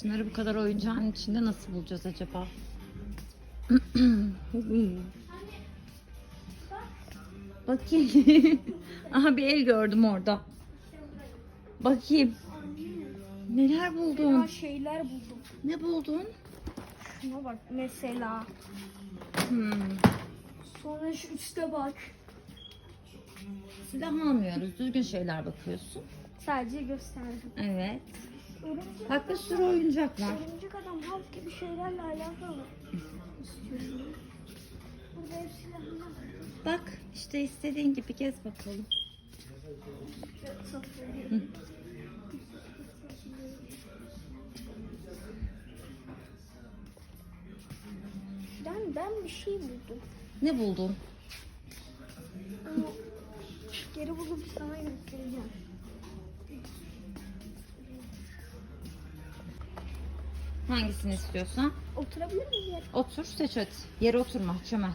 Çınar'ı bu kadar oyuncağın içinde nasıl bulacağız acaba? Bakayım. Aha bir el gördüm orada. Bakayım. Neler buldun? Ya şeyler buldum. Ne buldun? Şuna bak mesela. Hmm. Sonra şu üste bak. Silah almıyoruz. Düzgün şeyler bakıyorsun. Sadece gösterdim. Evet. Örümcek, bir sürü oyuncak var. örümcek adam halk gibi şeylerle alakalı istiyorum. Burada hep silahlar. Bak işte istediğin gibi gez bakalım. Hı. Ben, ben bir şey buldum. Ne buldun? Ama geri bulup sana göstereceğim. Hangisini istiyorsan. Oturabilir miyim yer? Otur seç hadi. Yere oturma çömel.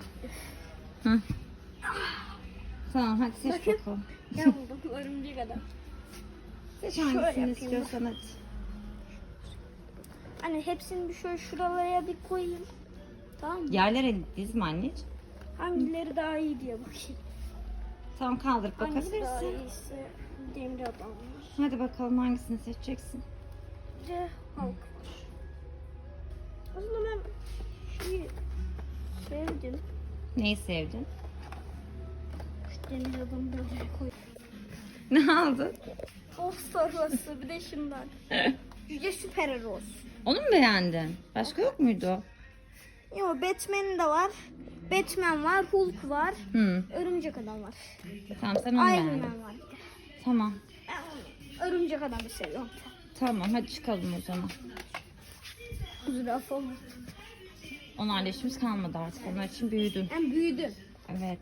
Hı. Tamam hadi seç Bakın. bakalım. Ne buldum? Örümcek adam. Seç Şöyle hangisini yapayım istiyorsan hadi. Hani hepsini bir şöyle şuralara bir koyayım. Tamam mı? Yerlere dizme anneciğim. Hangileri daha iyi diye bakayım. Tamam kaldırıp Hangisi daha bakabilirsin. iyiyse demir adam var. Hadi bakalım hangisini seçeceksin. Bir de halk var. Aslında ben şeyi sevdim. Neyi sevdin? Şu demir adamı da buraya koy. Ne aldın? Of sarısı bir de şundan. Yüce süper eros. Onu mu beğendin? Başka yok muydu? Yo Batman de var. Batman var, Hulk var, Hı. Örümcek Adam var. Tamam sen onu Iron beğendin. Man var. Tamam. Ben Örümcek Adam'ı seviyorum. Tamam hadi çıkalım o zaman. Zürafa oldu. Onlarla işimiz kalmadı artık. Onlar için büyüdün. Ben büyüdüm. Evet.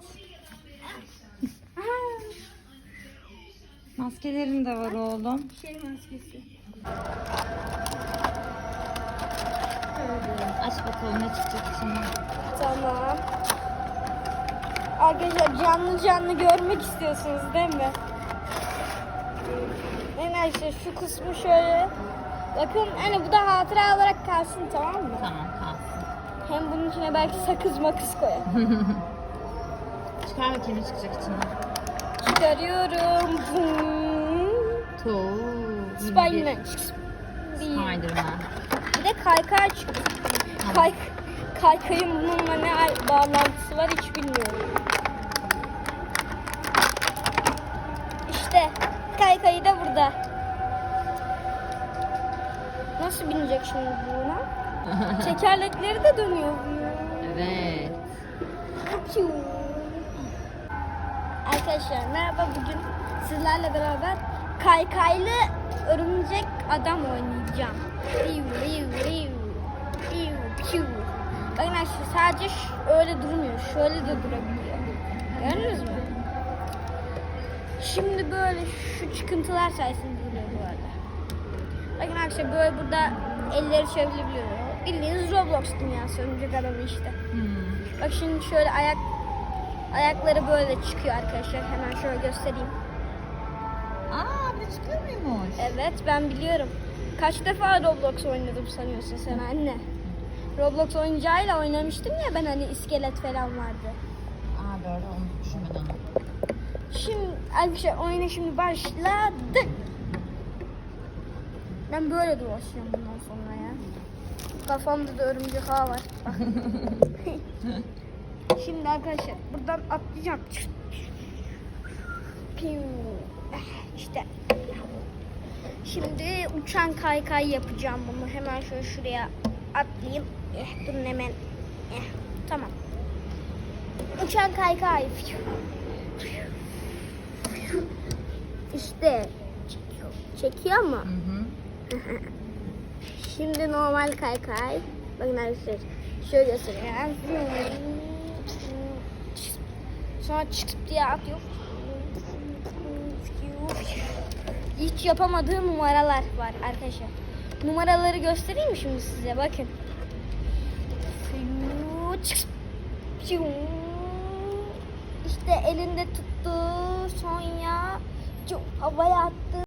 Maskelerin de var oğlum. şey maskesi. Aç bakalım ne çıkacak içinden. Tamam. Arkadaşlar canlı canlı görmek istiyorsunuz değil mi? Neyse şu kısmı şöyle. Bakın hani bu da hatıra olarak kalsın tamam mı? Tamam kalsın. Hem bunun içine belki sakız makız koyarım. Çıkar bakayım ne çıkacak içinden. Çıkarıyorum. Tuğ. Spiderman. Bir. Spiderman. Bir de kaykay çıktı. Kay, kaykayın bununla ne bağlantısı var hiç bilmiyorum. İşte kaykayı da burada. Nasıl binecek şimdi buna? Tekerlekleri de dönüyor. Evet. Piu. Arkadaşlar merhaba bugün sizlerle beraber kaykaylı örümcek adam oynayacağım. Piu, piu, piu, piu, piu. Bakın arkadaşlar sadece öyle durmuyor. Şöyle de durabiliyor. Gördünüz mü? Şimdi böyle şu çıkıntılar sayesinde. Bakın arkadaşlar böyle burada elleri çevirebiliyor. Bildiğiniz Roblox dünyası örümcek adamı işte. Hmm. Bak şimdi şöyle ayak ayakları böyle çıkıyor arkadaşlar. Hemen şöyle göstereyim. Aa bir çıkıyor muymuş? Evet ben biliyorum. Kaç defa Roblox oynadım sanıyorsun sen anne? Roblox oyuncağıyla oynamıştım ya ben hani iskelet falan vardı. Aa doğru onu düşünmeden. Şimdi arkadaşlar oyuna şimdi başladı. Ben böyle dolaşıyorum bundan sonra ya. Kafamda da örümcek ağ var. Bak. şimdi arkadaşlar buradan atlayacağım. Piu. İşte. Şimdi uçan kaykay yapacağım bunu. Hemen şöyle şuraya atlayayım. Eh, durun hemen. Eh, tamam. Uçan kaykay. İşte çekiyor. Çekiyor mu? Hı hı. Şimdi normal kaykay. Bakın arkadaşlar. Şöyle göstereyim. Sonra çıkıp diye atıyor. Hiç yapamadığım numaralar var arkadaşlar. Numaraları göstereyim mi şimdi size? Bakın. İşte elinde tuttu. Sonra havaya attı.